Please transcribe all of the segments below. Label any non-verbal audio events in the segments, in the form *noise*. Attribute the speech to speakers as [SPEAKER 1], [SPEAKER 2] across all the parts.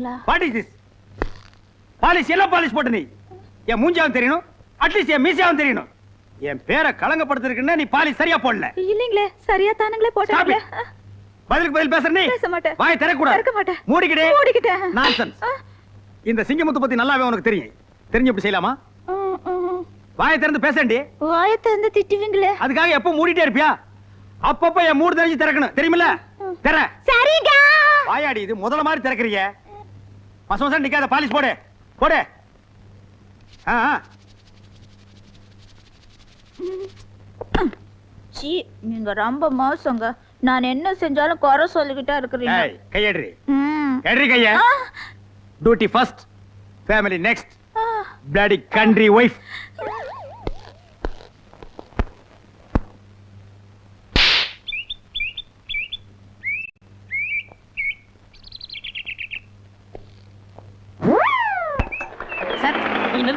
[SPEAKER 1] போடுவீங்களா
[SPEAKER 2] what is this polish எல்லாம் polish போட்டு நீ. என் மூஞ்சாவும் தெரியணும். அட்லீஸ்ட் என் மீசியாவும் தெரியணும். என் பேரை களங்கப்படுத்திருக்குன்னா நீ பாலிஷ் சரியா போடல.
[SPEAKER 1] இல்லீங்களே சரியா தானுங்களே போட்டாங்களே?
[SPEAKER 2] Stop பதிலுக்கு பதில் பேசுற நீ.
[SPEAKER 1] பேச மாட்டேன்.
[SPEAKER 2] வாய் திறக்கூடாது
[SPEAKER 1] திறக்க மாட்டேன்.
[SPEAKER 2] மூடிக்கிட்டே
[SPEAKER 1] மூடிக்கிட்டேன்.
[SPEAKER 2] நான்சென்ஸ். இந்த சிங்கமுத்து பத்தி நல்லாவே உனக்கு தெரியும். தெரிஞ்சு இப்படி செய்யலாமா? வாயை திறந்து பேசண்டி.
[SPEAKER 1] வாய திறந்து திட்டுவீங்களே?
[SPEAKER 2] அதுக்காக எப்போ மூடிட்டே இருப்பியா? அப்பப்ப என் மூடு தெரிஞ்சு திறக்கணும். தெரியுமில்ல? திற.
[SPEAKER 1] சரிங்க.
[SPEAKER 2] வாயாடி இது முதல்ல மாதிரி திறக்கறீங்க மச மசம் நிக்காத பாலிஷ் போடு. போடு. ஆ.
[SPEAKER 1] சீ நீங்க ரொம்ப மோசங்க. நான் என்ன செஞ்சாலும் குறை சொல்லிக்கிட்டே இருக்கிறீங்க. ம்.
[SPEAKER 2] எடுறி கைய. Duty first family next. Bloody country wife
[SPEAKER 3] sir கொஞ்சம்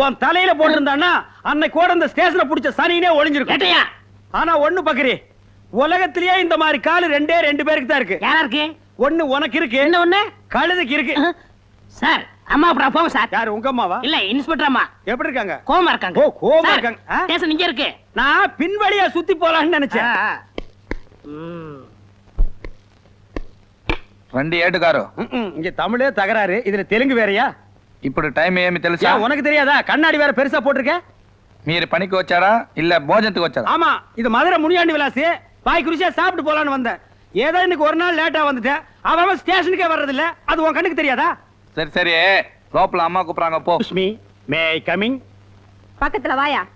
[SPEAKER 2] உன் தலையில போட்டிருந்தான்னா அன்னைக்கு கூட இந்த ஸ்டேஷன்ல புடிச்ச சனினே ஒளிஞ்சிருக்கும். ஆனா ஒண்ணு பக்கரி உலகத்திலேயே இந்த மாதிரி காலு ரெண்டே ரெண்டு பேருக்கு தான் இருக்கு.
[SPEAKER 3] யாரா இருக்கு?
[SPEAKER 2] ஒண்ணு உனக்கு இருக்கு.
[SPEAKER 3] என்ன ஒண்ணு?
[SPEAKER 2] கழுதுக்கு இருக்கு.
[SPEAKER 3] சார் அம்மா அப்புறம் போங்க சார்.
[SPEAKER 2] யாரு உங்க அம்மாவா?
[SPEAKER 3] இல்ல இன்ஸ்பெக்டர் அம்மா.
[SPEAKER 2] எப்படி இருக்காங்க?
[SPEAKER 3] கோமா இருக்காங்க.
[SPEAKER 2] ஓ
[SPEAKER 3] கோமா
[SPEAKER 2] இருக்காங்க.
[SPEAKER 3] ஸ்டேஷன் இங்க இருக்கு.
[SPEAKER 2] நான் பின்வழியா சுத்தி போலாம்னு நினைச்சேன்.
[SPEAKER 4] வண்டி
[SPEAKER 2] ஏட்டுக்காரோ? இங்க தமிழே தகராறு. இதுல தெலுங்கு வேறையா?
[SPEAKER 4] ఇప్పుడు టైం ఏమి తెలుసా
[SPEAKER 2] ఉనకు తెలియదా కన్నాడి వేற పెరుసా పోட்டிருக்க
[SPEAKER 4] మీరు పనికి వచ్చారా இல்ல భోజనத்துக்கு వచ్చారా
[SPEAKER 2] ஆமா இது மதுரை முனியாண்டி விலாசி. பாய் குருசியா சாப்பிட்டு போலான்னு வந்தேன். ஏதோ இன்னைக்கு ஒரு நாள் லேட்டா வந்துட்டேன். அவன் ஸ்டேஷனுக்கே வர்றது அது உன் கண்ணுக்கு தெரியாதா?
[SPEAKER 4] சரி சரி. லோப்பல அம்மா கூப்பிடுறாங்க போ.
[SPEAKER 2] மே ஐ கமிங்
[SPEAKER 1] பக்கத்துல வாயா.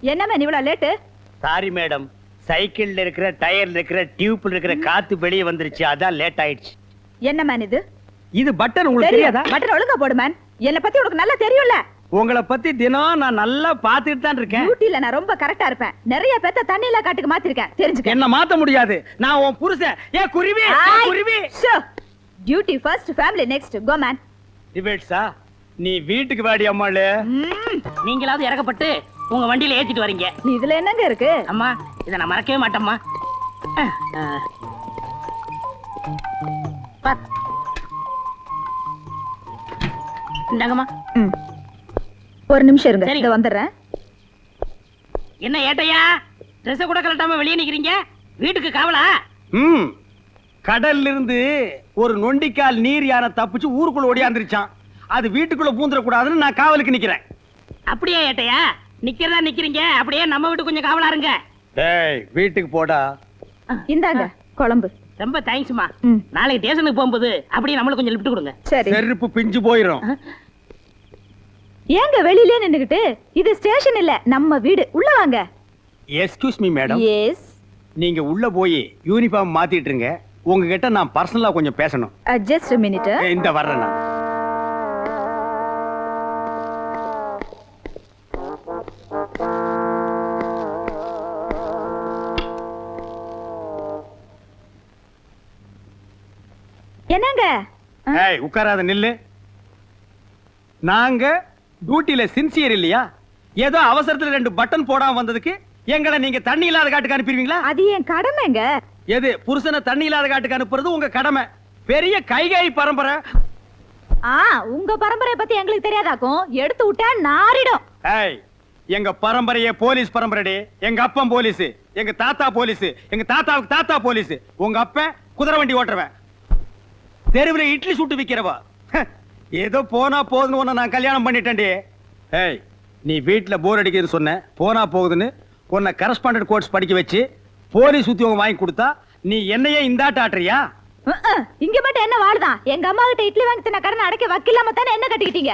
[SPEAKER 1] என்ன லேட்டு
[SPEAKER 2] சாரி மேடம் சைக்கிள்ல இருக்கிற டயர்ல இருக்கிற டியூப்ல இருக்கிற காத்து வெளியே வந்துருச்சு. அதான் லேட் ஆயிடுச்சு.
[SPEAKER 1] என்ன இது?
[SPEAKER 2] இது பட்டன் உங்களுக்கு தெரியாதா?
[SPEAKER 1] பட்டன் ஒழுங்கா போடு மேன் என்ன பத்தி உனக்கு நல்லா தெரியும்ல.
[SPEAKER 2] உங்களை பத்தி தினம் நான் நல்லா பாத்துட்டு தான் இருக்கேன்.
[SPEAKER 1] டியூட்டில நான் ரொம்ப கரெக்டா இருப்பேன். நிறைய பேத்த தண்ணியில காட்டுக்கு மாத்திருக்கேன். தெரிஞ்சுக்க.
[SPEAKER 2] என்ன மாத்த முடியாது. நான் உன் புருஷன். ஏ குருவி? குருவி?
[SPEAKER 1] Duty first family next go man
[SPEAKER 2] டிபேட்ஸா நீ வீட்டுக்கு வாடி அம்மாளு.
[SPEAKER 3] நீங்களாவது இறக்கப்பட்டு உங்க வண்டியில ஏத்திட்டு வரீங்க.
[SPEAKER 1] இதுல என்னங்க இருக்கு?
[SPEAKER 3] அம்மா இதை நான் மறக்கவே மாட்டேம்மா. இந்தாங்கம்மா.
[SPEAKER 1] ம். ஒரு நிமிஷம் இருங்க
[SPEAKER 3] சரி.
[SPEAKER 1] இத வந்துடுறேன்.
[SPEAKER 3] என்ன ஏட்டையா? ட்ரெஸ் கூட கலட்டாம வெளியே நிக்கிறீங்க? வீட்டுக்கு காவலா?
[SPEAKER 2] ம். கடல்ல இருந்து ஒரு நொண்டிக்கால் நீர் யானை தப்பிச்சு ஊருக்குள்ள ஓடியாந்துருச்சான் அது வீட்டுக்குள்ள பூந்துட கூடாதுன்னு நான் காவலுக்கு நிக்கிறேன்.
[SPEAKER 3] அப்படியே ஏட்டையா? நிக்கிறதா நிக்கிறீங்க? அப்படியே நம்ம வீட்டு கொஞ்சம் காவலா இருங்க.
[SPEAKER 2] டேய் வீட்டுக்கு போடா.
[SPEAKER 1] இந்தாங்க குழம்பு.
[SPEAKER 3] ரொம்ப தேங்க்ஸ்மா. நாளைக்கு ஸ்டேஷனுக்கு போகும்போது அப்படியே நம்மளுக்கு கொஞ்சம் லிஃப்ட் கொடுங்க.
[SPEAKER 1] சரி.
[SPEAKER 2] செருப்பு பிஞ்சு போயிரும்.
[SPEAKER 1] ஏங்க வெளியிலே நின்னுகிட்டு? இது ஸ்டேஷன் இல்ல. நம்ம வீடு. உள்ள வாங்க.
[SPEAKER 2] எஸ்கியூஸ் மீ மேடம்
[SPEAKER 1] எஸ்
[SPEAKER 2] நீங்க உள்ள போய் யூனிஃபார்ம் மாத்திட்டு இருங்க. உங்ககிட்ட நான் பர்சனலா கொஞ்சம் பேசணும்.
[SPEAKER 1] ஜஸ்ட் மினிட்
[SPEAKER 2] ஏ, இந்த வர்றேன் நான். ஏய் உட்காராத நில்லு. நாங்க டியூட்டில சின்சியர் இல்லையா? ஏதோ அவசரத்துல ரெண்டு பட்டன் போடாம வந்ததுக்கு எங்களை நீங்க தண்ணி இல்லாத காட்டுக்கு அனுப்பிடுவீங்களா?
[SPEAKER 1] அது என் கடமைங்க.
[SPEAKER 2] எது புருஷனை தண்ணி இல்லாத காட்டுக்கு அனுப்புறது உங்க கடமை. பெரிய கைகாய் பரம்பரை.
[SPEAKER 1] ஆ உங்க பரம்பரைய பத்தி எங்களுக்கு தெரியாதாக்கும்? எடுத்து விட்டா நாரிடும்.
[SPEAKER 2] ஏய் எங்க பரம்பரையே போலீஸ் பரம்பரைடி. எங்க அப்பன் போலீஸ் எங்க தாத்தா போலீஸ் எங்க தாத்தாவுக்கு தாத்தா போலீஸ். உங்க அப்பன் குதிரை வண்டி ஓட்டுறவன். தெருவில் இட்லி சுட்டு விக்கிறவா? ஏதோ போனா போதுன்னு உன்னை நான் கல்யாணம் பண்ணிட்டேன்டி. ஏய் நீ வீட்டுல போர் அடிக்குதுன்னு சொன்ன போனா போகுதுன்னு உன்னை கரஸ்பாண்டன்ட் கோர்ஸ் படிக்க வச்சு போலீஸ் உத்தியோகம் வாங்கி கொடுத்தா நீ என்னையே இந்தாட்ட ஆட்டுறியா.
[SPEAKER 1] இங்க மட்டும் என்ன வாழுதான்? எங்க அம்மா கிட்ட இட்லி வாங்கி தின்ன கடன் அடைக்க வக்கில்லாம தானே என்ன கட்டிக்கிட்டீங்க?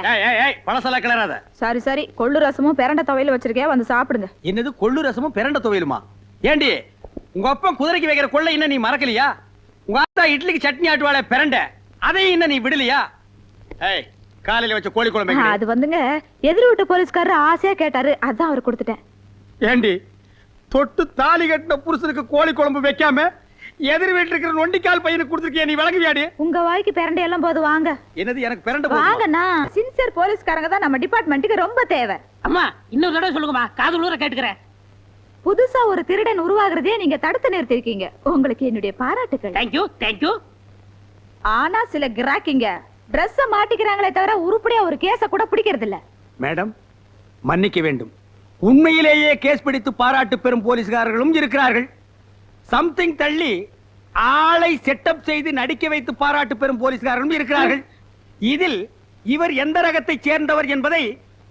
[SPEAKER 2] பழசெல்லாம் கிளறாத.
[SPEAKER 1] சரி சரி கொள்ளு ரசமும் பிரண்ட துவையில வச்சிருக்கேன் வந்து சாப்பிடுங்க.
[SPEAKER 2] என்னது கொள்ளு ரசமும் பிரண்ட துவையலுமா? ஏண்டி உங்க அப்பா குதிரைக்கு வைக்கிற கொள்ளை இன்னும் நீ மறக்கலையா? உங்க இட்லிக்கு சட்னி ஆட்டுவாள பிரண்ட. அதையும் இன்னும் நீ விடலையா? ஏய் காலையில வச்ச கோழி குழம்பு?
[SPEAKER 1] அது வந்துங்க. எதிர் வீட்டு போலீஸ்காரர் ஆசையா கேட்டாரு. அதான் அவர் கொடுத்துட்டேன்.
[SPEAKER 2] ஏண்டி தொட்டு தாலி கட்டின புருஷனுக்கு கோழி குழம்பு வைக்காம எதிர் வீட்டுல இருக்கிற நொண்டிக்கால் பையனுக்கு கொடுத்துருக்கிய நீ விளங்குவியாடி
[SPEAKER 1] உங்க வாய்க்கு பிரண்டை எல்லாம் போது வாங்க.
[SPEAKER 2] என்னது எனக்கு பிரண்ட போதுமா?
[SPEAKER 1] வாங்கண்ணா. சின்சியர் போலீஸ்காரங்க தான் நம்ம டிபார்ட்மெண்ட்டுக்கு ரொம்ப தேவை.
[SPEAKER 3] அம்மா இன்னொரு தடவை சொல்லுங்கம்மா. காது ஊர கேட்டுக்கிறேன்.
[SPEAKER 1] புதுசா ஒரு திருடன் உருவாகிறதே நீங்க தடுத்து நிறுத்திருக்கீங்க. உங்களுக்கு என்னுடைய பாராட்டுகள்
[SPEAKER 3] தேங்க்யூ தேங்க்யூ
[SPEAKER 1] ஆனா சில கிராக்கிங்க Dress மாட்டிக்கிறாங்களே தவிர உருப்படியா ஒரு கேஸ கூட பிடிக்கிறது இல்ல
[SPEAKER 2] மேடம் மன்னிக்க வேண்டும். உண்மையிலேயே கேஸ் பிடித்து பாராட்டு பெறும் போலீஸ்காரர்களும் இருக்கிறார்கள். சம்திங் தள்ளி ஆளை செட்டப் செய்து நடிக்க வைத்து பாராட்டு பெறும் போலீஸ்காரர்களும் இருக்கிறார்கள். இதில் இவர் எந்த ரகத்தை சேர்ந்தவர் என்பதை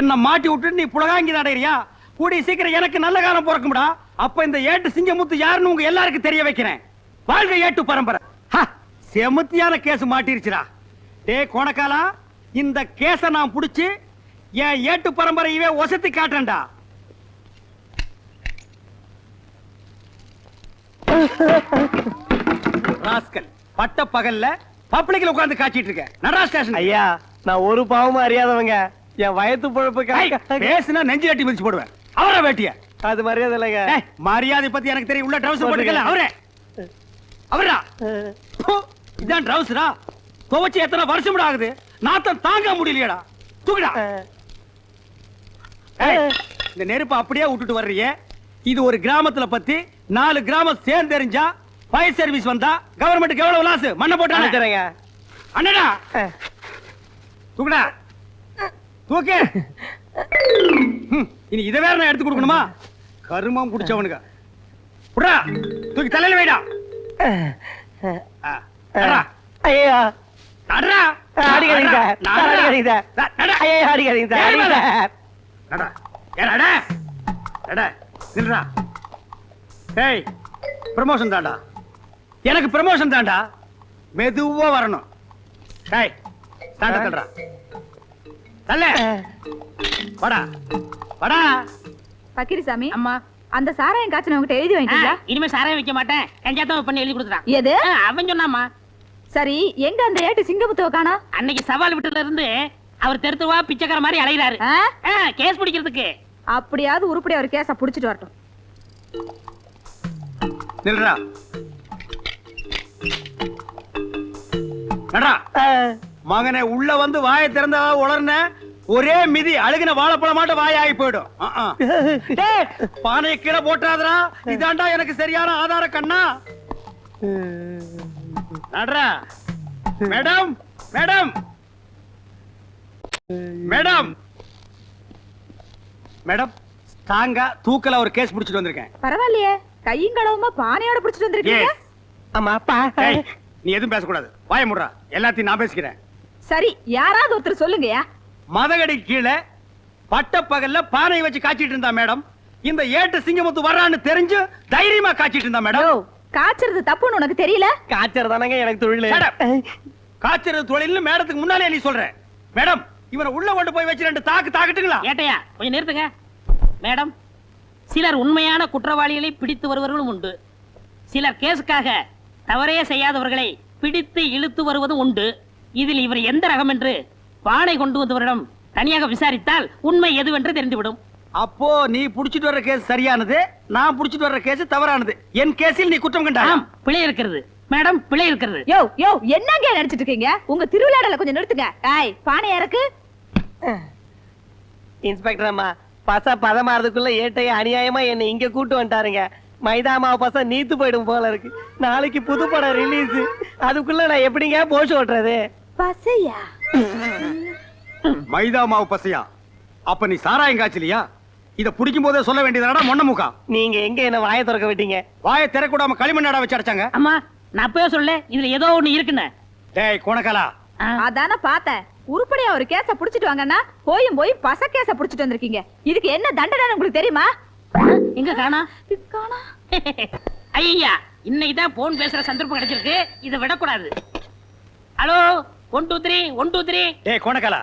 [SPEAKER 2] என்ன மாட்டி விட்டு நீ புலகாங்கி நடைறியா கூடிய சீக்கிரம் எனக்கு நல்ல காலம் பிறக்கும்டா. அப்ப இந்த ஏட்டு சிங்கமுத்து யாருன்னு உங்க எல்லாருக்கும் தெரிய வைக்கிறேன். வாழ்க ஏட்டு பரம்பரை. செமத்தியான செமுத்தியான கேஸ் மாட்டிருச்சுடா. டே கோணக்காலா இந்த கேஸ நான் புடிச்சு என் ஏட்டு பரம்பரையவே ஒசத்தி காட்டுறேன்டா. ராஸ்கல் பட்ட பகல்ல பப்ளிக்ல உட்கார்ந்து காய்ச்சிட்டு இருக்க. நடரா ஸ்டேஷன்
[SPEAKER 5] ஐயா நான் ஒரு பாவமும் அறியாதவங்க. என் வயத்து
[SPEAKER 2] ஐய்,
[SPEAKER 5] பொழப்புக்கு
[SPEAKER 2] பேசுனா நெஞ்சு கட்டி மிதிச்சு போடுவேன். அவரை வேட்டிய.
[SPEAKER 5] அது மரியாதை இல்லைங்க.
[SPEAKER 2] மரியாதை பத்தி எனக்கு தெரியும். உள்ள ட்ரவுசர் போட்டுக்கல அவரே. அவரா இதான் ட்ரவுசரா துவச்சு எத்தனை வருஷம் ஆகுது? நாத்தம் தாங்க முடியலையடா. தூக்குடா. இந்த நெருப்பை அப்படியே விட்டுட்டு வர்றியே இது ஒரு கிராமத்துல பத்தி நாலு கிராமம் சேர்ந்து தெரிஞ்சா ஃபயர் சர்வீஸ் வந்தா கவர்மெண்ட்டுக்கு எவ்வளவு லாஸ் மண்ணை போட்டாங்க
[SPEAKER 5] அனுப்பிச்சுறேங்க.
[SPEAKER 2] அண்ணடா. தூக்குடா. தூக்கு இனி இதை வேற நான் எடுத்து கொடுக்கணுமா கருமம் குடிச்சவனுங்க புடா தூக்கி தலையில வைடா.
[SPEAKER 5] ஐயா
[SPEAKER 2] நடடா.
[SPEAKER 5] அடிக்காதீங்க சார்.
[SPEAKER 2] நடடா.
[SPEAKER 5] அடிக்காதீங்க சார்.
[SPEAKER 2] நட, நட.
[SPEAKER 5] ஐயா அடிக்காதீங்க சார்
[SPEAKER 2] மேல?
[SPEAKER 5] சார்
[SPEAKER 2] நடடா. ஏன் நட? நட. நில்லுடா. ஏய் ப்ரமோஷன் தான்டா எனக்கு ப்ரமோஷன் தான்டா மெதுவா வரணும் டேய் ஸ்டாண்ட தள்ளுடா தள்ளு. வாடா. வாடா.
[SPEAKER 1] பக்கிரிசாமி
[SPEAKER 3] அம்மா.
[SPEAKER 1] அந்த சாராயம் காய்ச்சன உங்ககிட்ட எழுதி வாங்கிட்டீங்களா
[SPEAKER 3] இனிமே சாராயம் வைக்க மாட்டேன். கஞ்சாத்தம் பண்ணி எழுதி கொடுத்துட்டான்.
[SPEAKER 1] எது?
[SPEAKER 3] அவன் சொன்னாமா
[SPEAKER 1] சரி எங்க அந்த ஏட்டு சிங்கமுத்துவ காணா?
[SPEAKER 3] அன்னைக்கு சவால் விட்டுல இருந்து அவர் தெருத்துவா பிச்சைக்கார மாதிரி அலைகிறாரு கேஸ் பிடிக்கிறதுக்கு.
[SPEAKER 1] அப்படியாவது உருப்படியா ஒரு கேஸ புடிச்சிட்டு வரட்டும்.
[SPEAKER 2] நில்றா. நடா மகனே உள்ள வந்து வாயை திறந்தா உளர்ன ஒரே மிதி அழுகின வாழைப்பழமாட்ட வாய் ஆகி போயிடும் *laughs* பானையை கீழே போட்டாதடா. இதாண்டா எனக்கு சரியான ஆதார கண்ணா. நடரா மேடம் மேடம். மேடம். மேடம் ஸ்ட்ராங்கா தூக்கல ஒரு கேஸ் பிடிச்சிட்டு வந்திருக்கேன்.
[SPEAKER 1] பரவாயில்லையே. கையும் கடவுமா பானையோட புடிச்சிட்டு வந்திருக்கீங்க.
[SPEAKER 5] ஆமா அப்பா.
[SPEAKER 2] நீ எதுவும் பேசக்கூடாது. வாய முடுறா. எல்லாத்தையும் நான் பேசிக்கிறேன்.
[SPEAKER 1] சரி யாராவது ஒருத்தர் சொல்லுங்கயா
[SPEAKER 2] மதகடி கீழே பட்ட பகல்ல பானை வச்சு காய்ச்சிட்டு இருந்தா மேடம். இந்த ஏட்டு சிங்கமுத்து வர்றான்னு தெரிஞ்சு தைரியமா காய்ச்சிட்டு இருந்தா
[SPEAKER 1] யோ
[SPEAKER 2] மேடம்
[SPEAKER 1] காய்ச்சறது தப்புன்னு உனக்கு தெரியல?
[SPEAKER 5] காய்ச்சல் தானங்க எனக்கு தொழில்.
[SPEAKER 2] காய்ச்சறது தொழில்னு மேடத்துக்கு முன்னாலே நீ சொல்ற. மேடம் இவனை உள்ள கொண்டு போய் வச்சு ரெண்டு தாக்கு தாக்கட்டுங்களா?
[SPEAKER 3] ஏட்டையா கொஞ்சம் நிறுத்துங்க. மேடம் சிலர் உண்மையான குற்றவாளிகளை பிடித்து வருவர்களும் உண்டு. சிலர் கேஸுக்காக தவறே செய்யாதவர்களை பிடித்து இழுத்து வருவதும் உண்டு. இதில் இவர் எந்த ரகம் என்று பானை கொண்டு வந்தவரிடம் தனியாக விசாரித்தால் உண்மை எதுவென்று தெரிந்துவிடும்.
[SPEAKER 2] அப்போ நீ புடிச்சிட்டு வர்ற கேஸ் சரியானது நான் புடிச்சிட்டு வர்ற கேஸ் தவறானது. என் கேஸில் நீ குற்றம் கண்டா
[SPEAKER 3] ஆம் பிழை இருக்கிறது. மேடம் பிழை இருக்கிறது.
[SPEAKER 1] யோ யோ என்னங்க நடிச்சிட்டு இருக்கீங்க? உங்க திருவிழாடல கொஞ்சம் நிறுத்துங்க. ஏய் பானை இறக்கு.
[SPEAKER 5] இன்ஸ்பெக்டர் அம்மா பச பதமாறதுக்குள்ள ஏட்டைய அநியாயமா என்னை இங்க கூட்டு வந்துட்டாருங்க. மைதா மாவு பச நீத்து போயிடும் போல இருக்கு. நாளைக்கு புது படம் ரிலீஸ் அதுக்குள்ள நான் எப்படிங்க போஷ் ஓட்டுறது?
[SPEAKER 1] பசையா?
[SPEAKER 2] மைதா மாவு பசையா? அப்ப நீ சாராயம் காய்ச்சலியா? இத புடிக்கும் போதே சொல்ல வேண்டியதாடா மொன்ன முக்கா?
[SPEAKER 5] நீங்க எங்க என்ன வாயை திறக்க விட்டீங்க?
[SPEAKER 2] வாயை திறக்கூடாம களிமண்ணாடா வச்சு அடைச்சாங்க?
[SPEAKER 3] அம்மா நான் அப்பவே சொல்ல இதுல ஏதோ ஒண்ணு இருக்குன்னு.
[SPEAKER 2] டேய் கொணக்கலா.
[SPEAKER 1] அதானே பார்த்தேன். உருப்படியா ஒரு கேஸ புடிச்சிட்டு வாங்கன்னா போயும் போய் பச கேஸ புடிச்சிட்டு வந்திருக்கீங்க. இதுக்கு என்ன தண்டனை உங்களுக்கு தெரியுமா?
[SPEAKER 3] எங்க காணா?
[SPEAKER 1] காணா.
[SPEAKER 3] ஐயா இன்னைக்கு தான் போன் பேசுற சந்தர்ப்பம் கிடைச்சிருக்கு. இதை விடக்கூடாது. Hello? One two three one two three
[SPEAKER 2] டேய் கொணக்கலா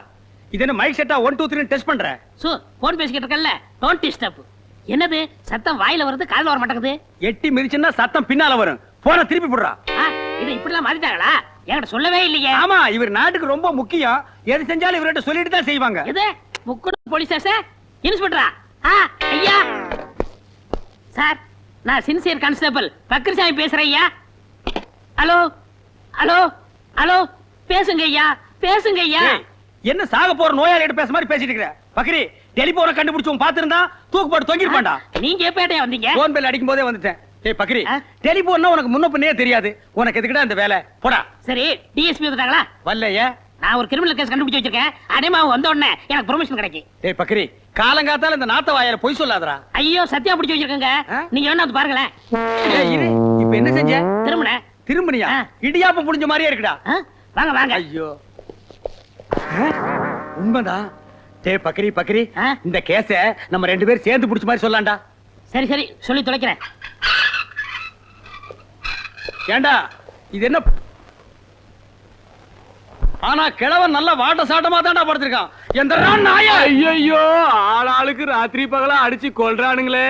[SPEAKER 2] இது என்ன மைக் செட்டா ஒன் டூ த்ரீ டெஸ்ட் பண்ற?
[SPEAKER 3] சு போன் பேசிக்கிட்டு இருக்கல்ல டோன்ட் டிஸ்டர்ப் என்னது சத்தம் வாயில வருது காதுல வர மாட்டேங்குது?
[SPEAKER 2] எட்டி மிதிச்சுன்னா சத்தம் பின்னால வரும். போன திருப்பி போடுறா.
[SPEAKER 3] இதை இப்படிலாம் மாத்திட்டாங்களா? என்கிட்ட சொல்லவே இல்லையே.
[SPEAKER 2] ஆமா இவர் நாட்டுக்கு ரொம்ப முக்கியம். எது செஞ்சாலும் இவர்கிட்ட சொல்லிட்டு தான் செய்வாங்க.
[SPEAKER 3] எது? முக்குடு போலீஸ் ஸ்டேஷன் இன்ஸ்பெக்டரா? ஆ ஐயா. சார் நான் சின்சியர் கான்ஸ்டபிள் பக்ரிசாமி பேசுறேன் ஐயா. Hello hello hello. பேசுங்க ஐயா பேசுங்க ஐயா
[SPEAKER 2] ஏய், என்ன சாக போற நோயாளிகிட்ட பேச மாதிரி பேசிட்டு இருக்கிற? பக்ரி டெலிபோனை கண்டுபிடிச்சவன் பாத்திருந்தா தூக்கு போட்டு தொங்கிருப்பான்டா
[SPEAKER 3] நீங்க எப்ப ஏட்டையா வந்தீங்க?
[SPEAKER 2] போன் பெல் அடிக்கும் போதே வந்துட்டேன். ஏய் பக்ரி? டெலிபோன்னா உனக்கு முன்ன பின்னே தெரியாது. உனக்கு எதுக்குடா இந்த வேலை? போடா.
[SPEAKER 3] சரி டிஎஸ்பி வந்துட்டாங்களா?
[SPEAKER 2] வரலையே.
[SPEAKER 3] நான் ஒரு கிரிமினல் கேஸ் கண்டுபிடிச்சு வச்சிருக்கேன். அடைமா வந்த உடனே எனக்கு ப்ரொமோஷன் கிடைக்கும்
[SPEAKER 2] ஏய் பக்ரி காலங்காத்தால இந்த நாத்த வாயால பொய் சொல்லாதடா.
[SPEAKER 3] ஐயோ சத்தியா பிடிச்சு வச்சிருக்கேங்க? நீங்க வேணா வந்து பாருங்களேன்.
[SPEAKER 2] ஏய், இரு. இப்ப என்ன செஞ்ச?
[SPEAKER 3] திரும்பின
[SPEAKER 2] திரும்பனியா. இடியாப்பம் புடிஞ்ச மாதிரியே இருக்குடா.
[SPEAKER 3] வாங்க வாங்க.
[SPEAKER 2] ஐயோ? உண்மைதான் டேய் பக்ரி பக்ரி
[SPEAKER 3] ஆ?
[SPEAKER 2] இந்த கேஸ நம்ம ரெண்டு பேரும் சேர்ந்து புடிச்ச மாதிரி சொல்லலாம்டா
[SPEAKER 3] சரி சரி. சொல்லி தொலைக்கிறேன்.
[SPEAKER 2] ஏண்டா இது என்ன ஆனா கிழவன் நல்ல வாட்ட சாட்டமா தான்டா படுத்திருக்கான். எந்த நாயா?
[SPEAKER 6] ஐயோ ஆளாளுக்கு ராத்திரி பகலா அடிச்சு கொல்றானுங்களே?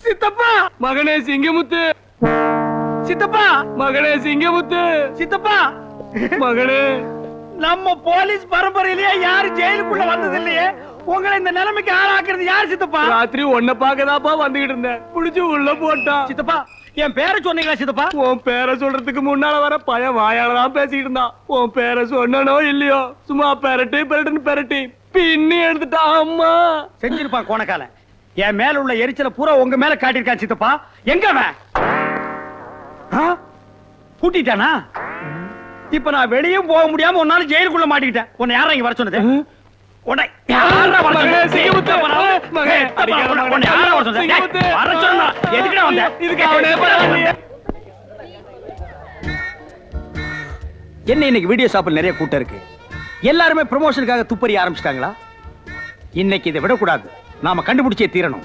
[SPEAKER 2] சித்தப்பா!
[SPEAKER 6] மகனே சிங்கமுத்து!
[SPEAKER 2] சித்தப்பா!
[SPEAKER 6] மகனே சிங்கமுத்து!
[SPEAKER 2] சித்தப்பா!
[SPEAKER 6] மகனே
[SPEAKER 2] நம்ம போலீஸ் பரம்பரையிலேயே யாரு ஜெயிலுக்குள்ள வந்தது இல்லையே உங்களை இந்த நிலைமைக்கு ஆளாக்குறது யார் சித்தப்பா?
[SPEAKER 6] ராத்திரி உன்னை பாக்கதாப்பா வந்துகிட்டு இருந்தேன். புடிச்சு உள்ள போட்டான்.
[SPEAKER 2] சித்தப்பா என் பேரை சொன்னீங்களா சித்தப்பா?
[SPEAKER 6] உன் பேரை சொல்றதுக்கு முன்னால வர பையன் வாயால தான் பேசிட்டு இருந்தான். உன் பேரை சொன்னனோ இல்லையோ சும்மா பெரட்டி பெரட்டுன்னு பெரட்டி. பின்னி எடுத்துட்டான் அம்மா.
[SPEAKER 2] செஞ்சிருப்பான் கோணக்கால. என் மேல உள்ள எரிச்சல பூரா உங்க மேல காட்டியிருக்கான் சித்தப்பா. எங்க அவன்? ஆ? பூட்டிட்டானா இப்ப நான் வெளியும் போக முடியாம உன்னால ஜெயிலுக்குள்ள மாட்டிக்கிட்டேன். உன்னை யாரா இங்க வர சொன்னது? உன்னை யாரா வர வர சொன்னா எதுக்குடா வந்த?
[SPEAKER 6] இதுக்கு.
[SPEAKER 2] என்ன இன்னைக்கு வீடியோ ஷாப்பில் நிறைய கூட்டம் இருக்கு? எல்லாருமே ப்ரமோஷனுக்காக துப்பறி ஆரம்பிச்சிட்டாங்களா? இன்னைக்கு இதை விடக்கூடாது. நாம கண்டுபிடிச்சே தீரணும்.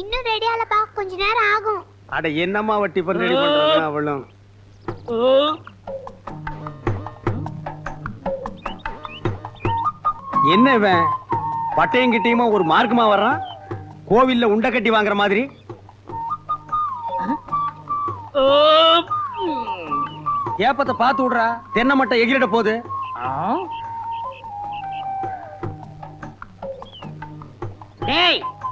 [SPEAKER 7] இன்னும் ரெடி ஆலப்பா கொஞ்ச நேரம் ஆகும்.
[SPEAKER 2] அட என்னம்மா அவ டிபன் ரெடி பண்றா அவளும். என்ன இவன்? பட்டையும் கிட்டையுமா ஒரு மார்க்கமா வர்றான்? கோவில்ல உண்டை கட்டி வாங்குற மாதிரி. ஏப்பத்தை பார்த்து விடுறா. தென்னை மட்டை எகிரிட போகுது.
[SPEAKER 3] டேய்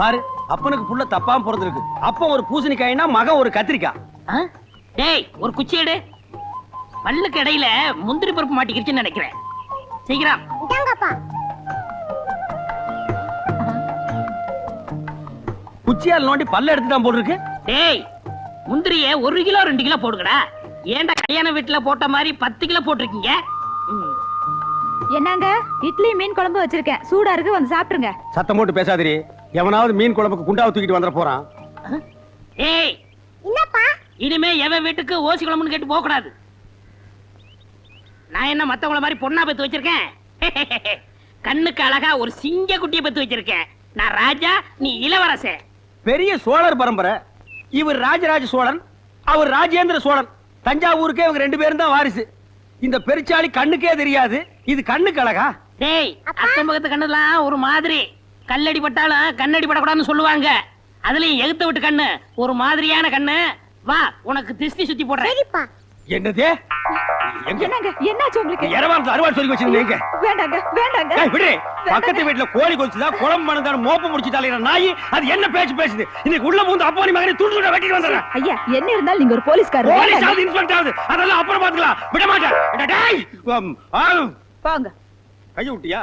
[SPEAKER 2] பாரு அப்பனுக்கு புள்ள தப்பாம பிறந்திருக்கு அப்பன் ஒரு பூசணிக்காய்னா மகன் ஒரு கத்திரிக்காய்?
[SPEAKER 3] டேய் ஒரு குச்சி எடு. பல்லுக்கு இடையில முந்திரி பருப்பு மாட்டிக்கிடுச்சுன்னு நினைக்கிறேன். சீக்கிரம்.
[SPEAKER 7] இதாங்கப்பா
[SPEAKER 2] குச்சியால் நோண்டி பல்ல எடுத்துட்டான் போல் இருக்கு.
[SPEAKER 3] டேய் முந்திரிய ஒரு கிலோ ரெண்டு கிலோ போடுங்கடா. ஏன்டா கல்யாண வீட்டுல போட்ட மாதிரி பத்து கிலோ போட்டிருக்கீங்க.
[SPEAKER 1] என்னங்க? இட்லி மீன் குழம்பு வச்சிருக்கேன். சூடா இருக்கு வந்து சாப்பிட்டுருங்க.
[SPEAKER 2] சத்தம் போட்டு பேசாதிரி எவனாவது மீன் குழம்புக்கு குண்டாவை தூக்கிட்டு வந்துட போறான்.
[SPEAKER 3] டேய்
[SPEAKER 7] என்னப்பா?
[SPEAKER 3] இனிமே எவன் வீட்டுக்கு ஓசி குழம்புன்னு கேட்டு போக கூடாது. நான் என்ன மத்தவங்கள மாதிரி பொண்ணா பெத்து வச்சிருக்கேன்? *laughs* கண்ணுக்கு அழகா ஒரு சிங்க குட்டியை பெத்து வச்சிருக்கேன். நான் ராஜா நீ இளவரசன்
[SPEAKER 2] பெரிய சோழர் பரம்பரை. இவர் ராஜராஜ சோழன் அவர் ராஜேந்திர சோழன். தஞ்சாவூருக்கே இவங்க ரெண்டு பேரும் தான் வாரிசு. இந்த பெருச்சாளி கண்ணுக்கே தெரியாது. இது கண்ணுக்கு அழகா?
[SPEAKER 3] டேய் அக்கம் பக்கத்து கண்ணுலாம் ஒரு மாதிரி. கல்லடி பட்டாலும் கண்ணடி படக்கூடாதுன்னு சொல்லுவாங்க. அதுலயும் எகுத்த விட்டு கண்ணு. ஒரு மாதிரியான கண்ணு. வா உனக்கு திருஷ்டி சுத்தி போடுறேன்.
[SPEAKER 2] என்னது?
[SPEAKER 1] என்னங்க? என்னாச்சு உங்களுக்கு?
[SPEAKER 2] இரவாரத்துல அறுவாள் சொல்லி வச்சிருந்தீங்க
[SPEAKER 1] வேண்டாங்க வேண்டாங்க.
[SPEAKER 2] விடு பக்கத்து வீட்டுல கோழி கொலிச்சுதா குழம்பு மணந்தாலும் மோப்ப முடிச்சுட்டாலே நாய்? அது என்ன பேச்சு பேசுது? இன்னைக்கு உள்ள பூந்து அப்பா நீ மகனை துண்டு துண்டா வெட்டிட்டு வந்துடுறேன்.
[SPEAKER 1] ஐயா என்ன இருந்தாலும் நீங்க ஒரு போலீஸ்காரர்
[SPEAKER 2] போலீஸ். ஆகுது இன்ஸ்பெக்டர் ஆகுது. அதெல்லாம் அப்புறம் பாத்துக்கலாம் விட மாட்டேன்.
[SPEAKER 1] போங்க
[SPEAKER 2] கைய விட்டியா?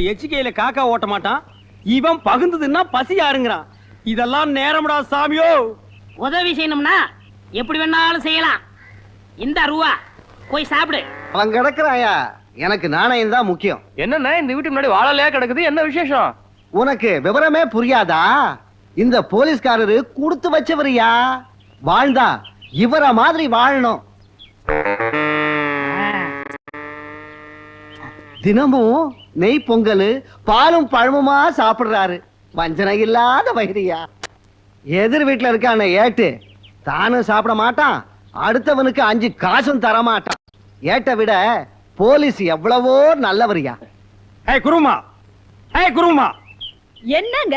[SPEAKER 2] எச்சிக்கையில காக்கா ஓட்ட மாட்டான். இவன் பகுந்ததுன்னா பசி யாருங்கிறான். இதெல்லாம் நேரம்டா சாமியோ.
[SPEAKER 3] உதவி செய்யணும்னா எப்படி வேணாலும் செய்யலாம். இந்த ரூபா போய் சாப்பிடு.
[SPEAKER 8] அவன் கிடக்குறாயா? எனக்கு நாணயம் தான் முக்கியம்.
[SPEAKER 6] என்னண்ணே இந்த வீட்டு முன்னாடி வாழலையா கிடக்குது? என்ன விசேஷம்?
[SPEAKER 8] உனக்கு விவரமே புரியாதா? இந்த போலீஸ்காரரு கொடுத்து வச்சவரியா? வாழ்ந்தா இவர மாதிரி வாழணும். தினமும் நெய் பொங்கல் பாலும் பழமுமா சாப்பிடுறாரு. வஞ்சனை இல்லாத வைரியா எதிர் வீட்டுல இருக்கான ஏட்டு தானும் சாப்பிட மாட்டான் அடுத்தவனுக்கு அஞ்சு காசும் தர மாட்டான் ஏட்டை விட போலீஸ் எவ்வளவோ நல்லவரியா.
[SPEAKER 2] ஏய் குருமா. ஏய் குருமா.
[SPEAKER 1] என்னங்க?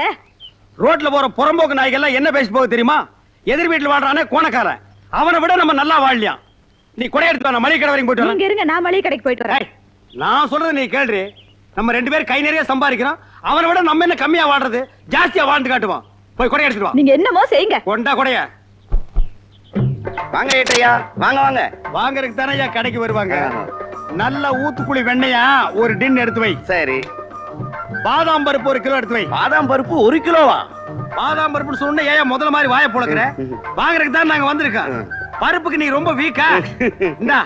[SPEAKER 2] ரோட்ல போற புறம்போக்கு நாய்கள்லாம் என்ன பேசி போக தெரியுமா? எதிர் வீட்டுல வாழ்றானே கோணக்காரன். அவனை விட நம்ம நல்லா வாழலாம் நீ கொடை எடுத்து மளிகை கடை வரைக்கும் போயிட்டு
[SPEAKER 1] இருங்க நான் மளிகை கடைக்கு போயிட்டு வரேன்.
[SPEAKER 2] ஏய், நான் சொல்றது நீ கேள்றி. நம்ம ரெண்டு பேரும் கை நிறைய சம்பாதிக்கிறோம். அவனை விட நம்ம என்ன கம்மியா வாழ்றது? ஜாஸ்தியா வாழ்ந்து காட்டுவோம். போய் கொடை எடுத்துட்டு வா.
[SPEAKER 1] நீங்க என்னமோ செய்யுங்க.
[SPEAKER 2] கொண்டா கொடைய.
[SPEAKER 8] வாங்க ஏட்டையா வாங்க வாங்க.
[SPEAKER 2] வாங்கறதுக்கு தானே ஐயா கடைக்கு வருவாங்க. நல்ல ஊத்துக்குழி வெண்ணையா ஒரு டின் எடுத்து வை.
[SPEAKER 8] சரி.
[SPEAKER 2] பாதாம் பருப்பு ஒரு கிலோ எடுத்து வை.
[SPEAKER 8] பாதாம் பருப்பு ஒரு கிலோவா?
[SPEAKER 2] பாதாம் பருப்புன்னு சொன்ன ஏன் முதல்ல மாதிரி வாயை புழக்கிற? வாங்குறதுக்கு தான் நாங்க வந்திருக்கோம். பருப்புக்கு நீ ரொம்ப வீக்கா *laughs* இந்தா.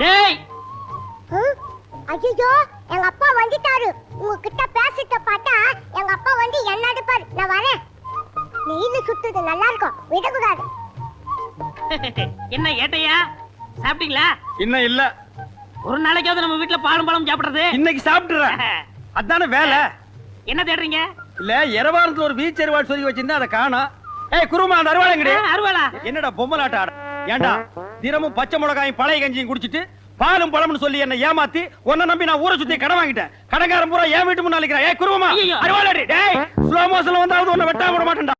[SPEAKER 3] டேய்!
[SPEAKER 7] ஐயோ எங்க அப்பா வந்துட்டாரு. உங்ககிட்ட பேசிட்ட பார்த்தா எங்க அப்பா வந்து என்ன அடிப்பாரு? நான் வரேன். நெய்ல சுத்துது நல்லா இருக்கும். விடக்கூடாது. *laughs*
[SPEAKER 3] என்ன ஏட்டையா? சாப்பிட்டீங்களா?
[SPEAKER 2] இன்னும் இல்ல.
[SPEAKER 3] ஒரு நாளைக்காவது நம்ம வீட்டுல பாலும் பழம் சாப்பிடுறது.
[SPEAKER 2] இன்னைக்கு சாப்பிட்டுறேன். *laughs* அதானே வேலை?
[SPEAKER 3] என்ன தேடுறீங்க?
[SPEAKER 2] இல்ல இரவாரத்துல ஒரு வீச்சு அருவாள் சொல்லி வச்சிருந்தா அதை காணோம். ஏய் குருமா அந்த அருவாளைங்கடி
[SPEAKER 3] ஆ, அருவாளா?
[SPEAKER 2] என்னடா பொம்மலாட்ட ஆட ஏண்டா? தினமும் பச்சை மிளகாயும் பழைய கஞ்சியும் குடிச்சிட்டு பாலும் பழம்னு சொல்லி என்ன ஏமாத்தி உன்னை நம்பி நான் ஊரை சுத்தி கடன் வாங்கிட்டேன். கடன்காரன் பூரா என் வீட்டு முன்னாள் ஏய் குருவமா. அருவாளாடி டேய் ஸ்லோ மோஷன்ல வந்தாவது உன்னை வெட்டாம விட மாட்டேன்டா.